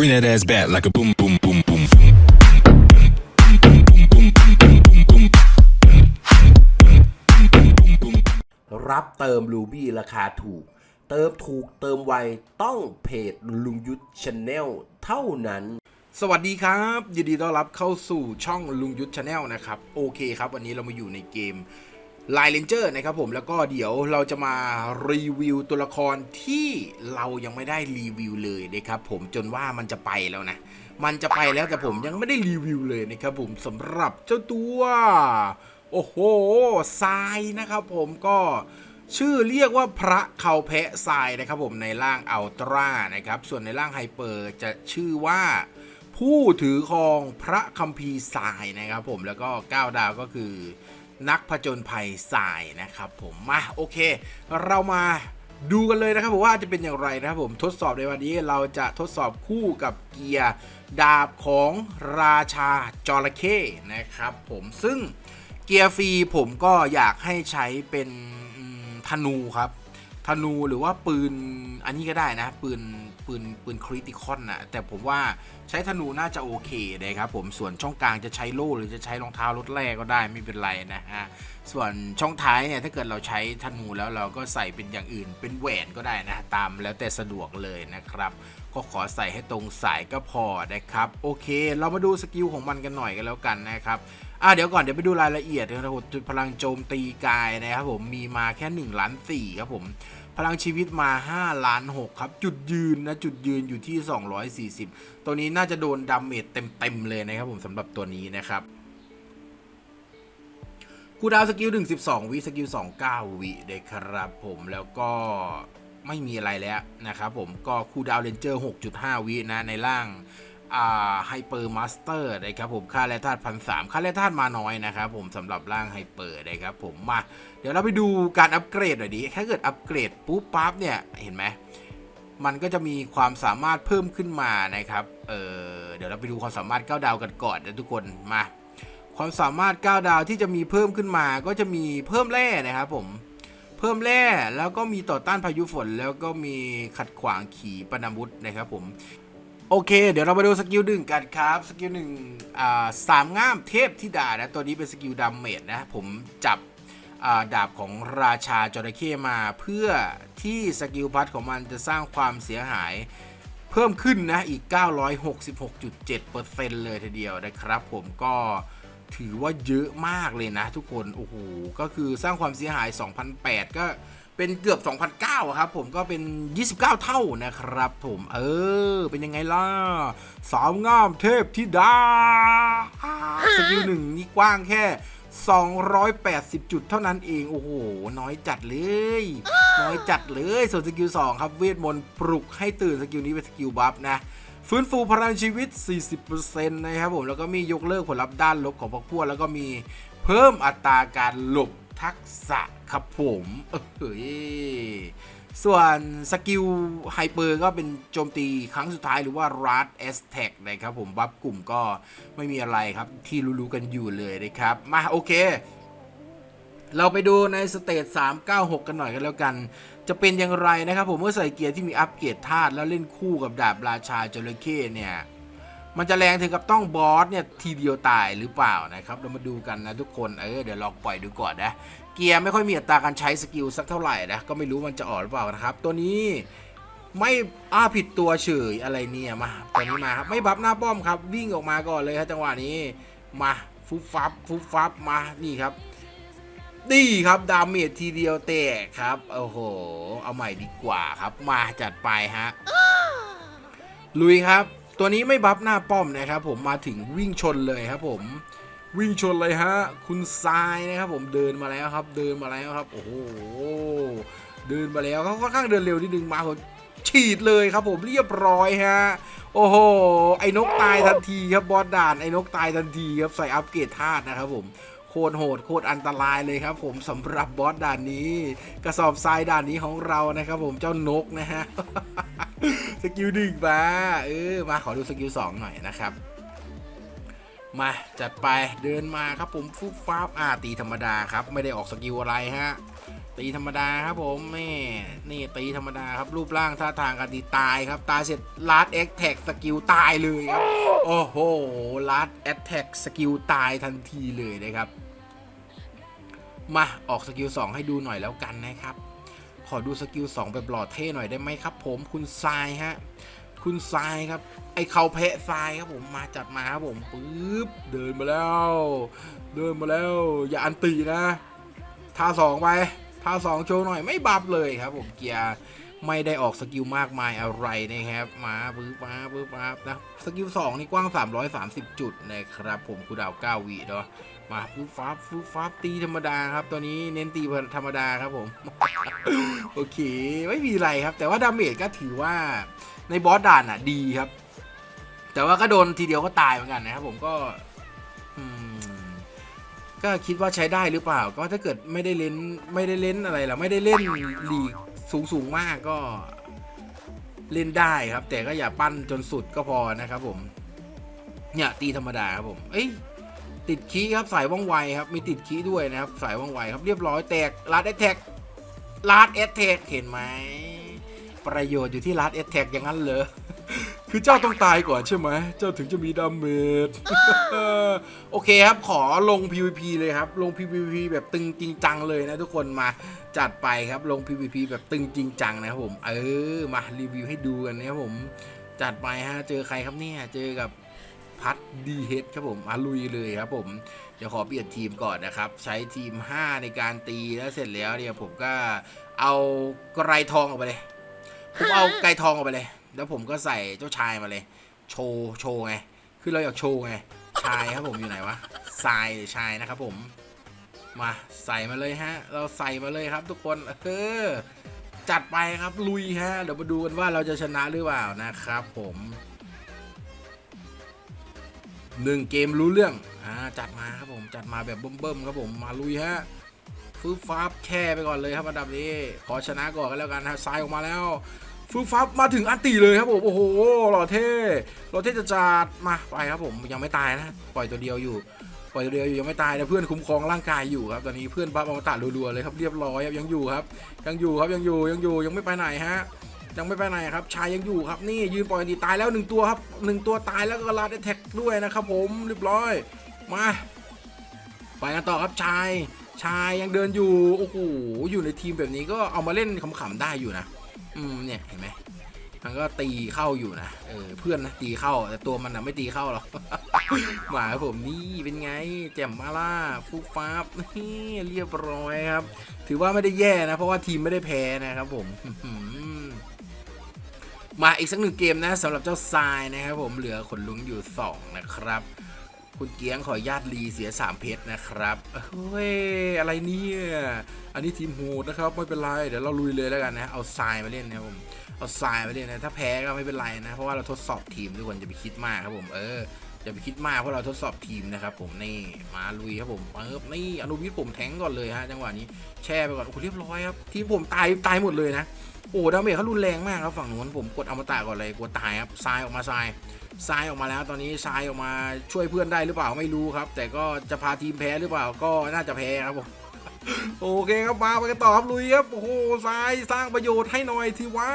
Bring that ass back like a boom, boom, boom, boom. รับเติมรูบี้ราคาถูก เติมถูกเติมไวต้องเพจลุงยุทธชาแนลเท่านั้น สวัสดีครับ ยินดีต้อนรับเข้าสู่ช่องลุงยุทธชาแนลนะครับ โอเคครับ วันนี้เรามาอยู่ในเกม l i น e Ranger นะครับผมแล้วก็เดี๋ยวเราจะมารีวิวตัวละครที่เรายังไม่ได้รีวิวเลยนะครับผมจนว่ามันจะไปแล้วนะ มันจะไปแล้วแต่ผมยังไม่ได้รีวิวเลยนะครับผมสำหรับเจ้าตัว โอ้โหทรายนะครับผมก็ชื่อเรียกว่าพระเขาแพะทรายนะครับผมในร่างอัลตร้านะครับส่วนในร่างไฮเปอร์จะชื่อว่าผู้ถือครองพระคัมภีร์ทรายนะครับผมแล้วก็ 9 ดาวก็คือ นักผจญภัยทรายนะครับผมมาโอเค เรามาดูกันเลยนะครับผมว่าจะเป็นอย่างไรนะครับผมทดสอบในวันนี้เราจะทดสอบคู่กับเกียร์ดาบของราชาจระเข้นะครับผมซึ่งเกียร์ฟรีผมก็อยากให้ใช้เป็นธนูครับธนูหรือว่าปืนอันนี้ก็ได้นะปืน ปืนปืนคริติคอนนะแต่ผมว่าใช้ธนูน่าจะโอเคนะครับผมส่วนช่องกลางจะใช้โล่หรือจะใช้รองเท้ารถแรกก็ได้ไม่เป็นไรนะฮะส่วนช่องท้ายเนี่ยถ้าเกิดเราใช้ธนูแล้วเราก็ใส่เป็นอย่างอื่น เป็นแหวนก็ได้นะตามแล้วแต่สะดวกเลยนะครับก็ขอใส่ให้ตรงสายก็พอนะครับโอเค เรามาดูสกิลของมันกันหน่อยกันแล้วกันนะครับอะเดี๋ยวก่อนเดี๋ยวไปดูรายละเอียดนะครับจุดพลังโจมตีกายนะครับผมมีมาแค่1ล้าน4ครับผม พลังชีวิตมา 5 ล้าน 6 ครับ จุดยืนนะ จุดยืนอยู่ที่ 240 ตัวนี้น่าจะโดนดาเมจเต็ม ๆ เลยนะครับผมสำหรับตัวนี้นะครับคูดาวน์สกิล 1 12 วิ สกิล 2 9 วิเด็กครับผมแล้วก็ไม่มีอะไรแล้วนะครับผมก็คูดาวเรนเจอร์ 6.5 วินะในร่าง ไฮเปอร์มาสเตอร์นะครับผมค่าแร่ธาตุพันสามค่าแร่ธาตุมาน้อยนะครับผมสำหรับร่างไฮเปอร์นะครับผมมา เดี๋ยวเราไปดูการอัปเกรดหน่อยดิถ้าเกิดอัปเกรดปุ๊บปั๊บเนี่ยเห็นไหมมันก็จะมีความสามารถเพิ่มขึ้นมานะครับเออเดี๋ยวเราไปดูความสามารถ9ดาวกันก่อนนะทุกคนมาความสามารถ 9 ดาวที่จะมีเพิ่มขึ้นมาก็จะมีเพิ่มแร่นะครับผมเพิ่มแร่แล้วก็มีต่อต้านพายุฝน แล้วก็มีขัดขวางขีปนาวุธนะครับผม โอเค เดี๋ยวเรามาดูสกิลหนึ่งกันครับ สกิลหนึ่งอ่าสามง่ามเทพธิดานะ ตัวนี้เป็นสกิลดาเมจนะ ผมจับดาบของราชาจระเข้มา เพื่อที่สกิลพัทของมันจะสร้างความเสียหายเพิ่มขึ้นนะ อีก 966.7%เลยทีเดียวนะครับผมก็ ถือว่าเยอะมากเลยนะทุกคน โอ้โห ก็คือสร้างความเสียหาย 2,008 ก็เป็นเกือบ 2,009 ครับผมก็เป็น 29 เท่านะครับผมเออ เป็นยังไงล่ะ สามงามเทพธิดา สกิลหนึ่งนี่กว้างแค่ 280 จุดเท่านั้นเอง โอ้โห น้อยจัดเลย น้อยจัดเลย ส่วนสกิล 2 ครับ เวทมนต์ปลุกให้ตื่นสกิลนี้เป็นสกิลบัฟนะ ฟื้นฟูพลังชีวิต 40%นะครับผมแล้วก็มียกเลิกผลลัพธ์ด้านลบของพวกพวกแล้วก็มีเพิ่มอัตราการหลบทักษะครับผมเอ้ยส่วนสกิลไฮเปอร์ก็เป็นโจมตีครั้งสุดท้ายหรือว่า r a d a s t a c นะครับผมบัฟกลุ่มก็ไม่มีอะไรครับที่รู้ๆกันอยู่เลยนะครับ มาโอเค เราไปดูในสเตจ396 กันหน่อยกันแล้วกัน จะเป็นอย่างไรนะครับผมเมื่อใส่เกียร์ที่มีอัปเกรดธาตุแล้วเล่นคู่กับดาบราชาจระเข้เนี่ยมันจะแรงถึงกับต้องบอสเนี่ยทีเดียวตายหรือเปล่านะครับ เรามาดูกันนะทุกคนเออเดี๋ยวลองปล่อยดูก่อนนะ เกียร์ไม่ค่อยมีอัตราการใช้สกิลสักเท่าไหร่นะก็ไม่รู้มันจะออกหรือเปล่านะครับ ตัวนี้ไม่อ้าผิดตัวเฉยอะไรเนี่ยมาตัวนี้มาครับไม่บัฟหน้าป้อมครับวิ่งออกมาก่อนเลยครับจังหวะนี้มาฟุบฟับฟุบฟับมานี่ครับ นี่ครับดาเมจทีเดียวแตกครับ โอ้โห เอาใหม่ดีกว่าครับ มาจัดไปฮะ ลุยครับ ตัวนี้ไม่บัฟหน้าป้อมนะครับผมมาถึงวิ่งชนเลยครับผม วิ่งชนเลยฮะ คุณทรายนะครับผมเดินมาแล้วครับ เดินมาแล้วครับ โอ้โห เดินมาแล้วเขาค่อนข้างเดินเร็วนิดนึงมาผมฉีดเลยครับผมเรียบร้อยฮะ โอ้โห ไอ้นกตายทันทีครับบอสด่านไอ้นกตายทันทีครับใส่อัปเกรดธาตุนะครับผม โคตรโหดโคตรอันตรายเลยครับ ผมสำหรับบอสด่านนี้ กระสอบทรายด่านนี้ของเรานะครับ ผมเจ้านกนะฮะสกิลหนึ่งมาเออมาขอดูสกิลสองหน่อยนะครับมาจัดไปเดินมาครับผมฟุบฟ้าอาตีธรรมดาครับ ไม่ได้ออกสกิลอะไรฮะ ตีธรรมดาครับผมแม่นี่ตีธรรมดาครับรูปร่างท่าทางการตีตายครับ ตายเสร็จลาดเอ็กแท็กสกิลตายเลยครับ โอ้โหลาดแอ t แท็กสกิลตายทันทีเลยนะครับ มาออกสกิล2ให้ดูหน่อยแล้วกันนะครับ ขอดูสกิล2แบบหล่อเท่หน่อยได้ไหมครับ ผมคุณทรายฮะคุณทรายครับ ไอเขาแพะทรายครับผมมาจัดมาครับผมปึ๊บเดินมาแล้ว เดินมาแล้ว อย่าอันตีนะท่าสองไป ท่าสองโชว์หน่อยไม่บับเลยครับผมเกียร์ไม่ได้ออกสกิลมากมายอะไรนะครับ มาปึ๊บมาปึ๊บมานะสกิลสองนี่กว้าง 330 จุดนะครับ ผมคูดาว9วิเนาะมาฟูฟ้าฟูฟ้าตีธรรมดาครับตัวนี้เน้นตีธรรมดาครับผมโอเค ไม่มีอะไรครับ แต่ว่าดาเมจก็ถือว่าในบอสด่านอะดีครับ แต่ว่าก็โดนทีเดียวก็ตายเหมือนกันนะครับผมก็ อืม ก็คิดว่าใช้ได้หรือเปล่า ก็ถ้าเกิดไม่ได้เล่นไม่ได้เล่นอะไรล่ะไม่ได้เล่นลีกสูงสูงมากก็เล่นได้ครับ แต่ก็อย่าปั้นจนสุดก็พอนะครับผมเนี่ยตีธรรมดาครับผมเอ้ยติดคีครับสายว่องไวครับมีติดคีด้วยนะครับสายว่องไวครับเรียบร้อยแตกลัดแอทแทกลาดเอสเทคเห็นไหมประโยชน์อยู่ที่ลาดเอสเทคอย่างนั้นเหรอ คือเจ้าต้องตายก่อนใช่ไหม เจ้าถึงจะมีดาเมจ โอเคครับ ขอลง PVP เลยครับ ลง PVP แบบตึงจริงจังเลยนะทุกคนมาจัดไปครับ ลง PVP แบบตึงจริงจังนะครับผม เออ มารีวิวให้ดูกันนะครับผม จัดไปฮะ เจอใครครับเนี่ย เจอกับพัดดีเฮดครับผมมาลุยเลยครับผม เดี๋ยวขอเปลี่ยนทีมก่อนนะครับ ใช้ทีม 5 ในการตีแล้วเสร็จแล้วเนี่ยผมก็เอาไกรทองออกไปเลย ผมเอาไกรทองออกไปเลย แล้วผมก็ใส่เจ้าชายมาเลย โชว์โชว์ไง คือเราอยากโชว์ไง ชายครับผมอยู่ไหนวะทรายหรือชายนะครับผม มาใส่มาเลยฮะ เราใส่มาเลยครับ ทุกคนเออจัดไปครับลุยฮะ เดี๋ยวมาดูกันว่าเราจะชนะหรือเปล่านะครับผมหนึ่งเกมรู้เรื่อง อ่า จัดมาครับผม จัดมาแบบเบิ่มๆครับผม มาลุยฮะฟืบฟับแช่ไปก่อนเลยครับอันดับนี้ ขอชนะก่อนกันแล้วกันฮะซ้ายออกมาแล้ว ฟืบฟับมาถึงอันตีเลยครับผมโอ้โหหล่อเท่หล่อเท่จะจัดมาไปครับผมยังไม่ตายนะปล่อยตัวเดียวอยู่ปล่อยตัวเดียวอยู่ยังไม่ตายนะเพื่อนคุ้มครองร่างกายอยู่ครับตอนนี้เพื่อนบัฟอมตะรัวๆเลยครับเรียบร้อยครับยังอยู่ครับ ยังอยู่ครับยังอยู่ยังอยู่ยังไม่ไปไหนฮะยังไม่ไปไหนครับชายยังอยู่ครับนี่ยืนปล่อยดีตายแล้วหนึ่งตัวครับหนึ่งตัวตายแล้วก็ลาดแท็กด้วยนะครับผมเรียบร้อยมาไปกันต่อครับชายชายยังเดินอยู่โอ้โหอยู่ในทีมแบบนี้ก็เอามาเล่นขำๆได้อยู่นะ อืมเนี่ยเห็นไหมมันก็ตีเข้าอยู่นะเออเพื่อนนะตีเข้า แต่ตัวมันนะไม่ตีเข้าหรอกหมาครับผมนี่เป็นไง แจ่มมาล่าฟูฟ้าบนี่เรียบร้อยครับ ถือว่าไม่ได้แย่นะ เพราะว่าทีมไม่ได้แพ้นะครับผมมาอีกสักหนึ่งเกมนะสำหรับเจ้าทรายนะครับผมเหลือขนลุงอยู่ 2 นะครับ คุณเกียงขอญาตรีเสีย 3 เพชรนะครับเฮ้ยอะไรเนี่ยอันนี้ทีมโหดนะครับไม่เป็นไรเดี๋ยวเราลุยเลยแล้วกันนะเอาทรายมาเล่นนะผมเอาทรายมาเล่นนะถ้าแพ้ก็ไม่เป็นไรนะเพราะว่าเราทดสอบทีมทุกคนจะไปคิดมากครับผมเออ อย่าไปคิดมากเพราะเราทดสอบทีมนะครับ ผมนี่มาลุยครับผมเออนี่อนุวิทย์ผมแทงก่อนเลยฮะจังหวะนี้แช่ไปก่อนโอ้โหเรียบร้อยครับทีมผมตายตายหมดเลยนะโอ้ดาเมจเขารุนแรงมากครับฝั่งนู้นผมกดอมตะก่อนเลยกลัวตายครับทรายออกมาทรายทรายออกมาแล้วตอนนี้ทรายออกมาช่วยเพื่อนได้หรือเปล่าไม่รู้ครับ แต่ก็จะพาทีมแพ้หรือเปล่าก็น่าจะแพ้ครับผม โอเคครับมาไปกันต่อครับลุยครับโอ้โหทรายสร้างประโยชน์ให้หน่อยทีวะ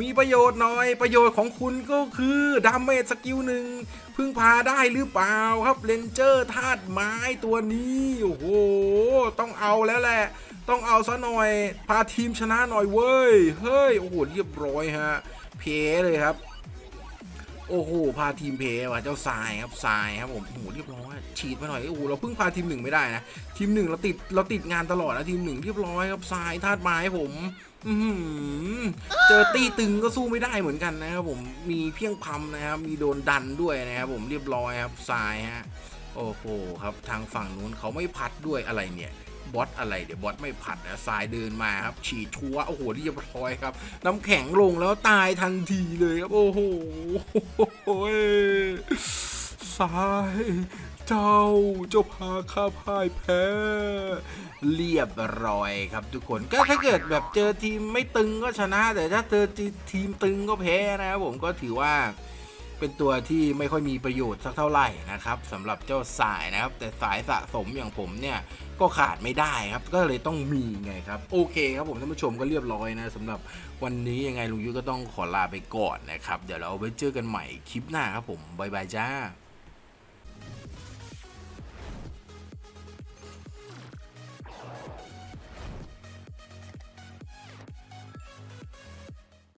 มีประโยชน์หน่อยประโยชน์ของคุณก็คือดาเมจสกิลหนึ่งพึ่งพาได้หรือเปล่าครับเลนเจอร์ธาตุไม้ตัวนี้โอ้โหต้องเอาแล้วแหละ ต้องเอาซะหน่อยพาทีมชนะหน่อยเว้ยเฮ้ยโอ้โหเรียบร้อยฮะเพเลยครับ โอ้โห พาทีมเพว่ะเจ้าทรายครับทรายครับผมโอ้โหเรียบร้อยฉีดไปหน่อย โอ้โห เราเพิ่งพาทีมหนึ่งไม่ได้นะ ทีมหนึ่งเราติด เราติดงานตลอดนะ ทีมหนึ่งเรียบร้อยครับทรายธาตุไม้ผม อืเจอตีตึงก็สู้ไม่ได้เหมือนกันนะครับผม มีเพียงพำนะครับ มีโดนดันด้วยนะครับผม เรียบร้อยครับทรายฮะ โอ้โห ครับ ทางฝั่งนู้นเขาไม่พัดด้วยอะไรเนี่ย บอสอะไรเดี๋ยวบอสไม่ผัดนะทรายเดินมาครับ ฉีดทัวร์โอ้โหเรียบร้อยครับ น้ำแข็งลงแล้วตายทันทีเลยครับ โอ้โหทรายเจ้าเจ้าพาข้าพ่ายแพ้ เรียบร้อยครับทุกคนก็ถ้าเกิดแบบเจอทีมไม่ตึงก็ชนะ แต่ถ้าเจอทีมตึงก็แพ้นะครับผมก็ถือว่าเป็นตัวที่ไม่ค่อยมีประโยชน์สักเท่าไหร่นะครับสำหรับเจ้าสายนะครับ แต่สายสะสมอย่างผมเนี่ย ก็ขาดไม่ได้ครับ ก็เลยต้องมีไงครับ โอเคครับผมท่านผู้ชมก็เรียบร้อยนะสำหรับวันนี้ยังไงลุงยุทธก็ต้องขอลาไปก่อนนะครับ เดี๋ยวเราไว้เจอกันใหม่คลิปหน้าครับผมบ๊ายบายจ้า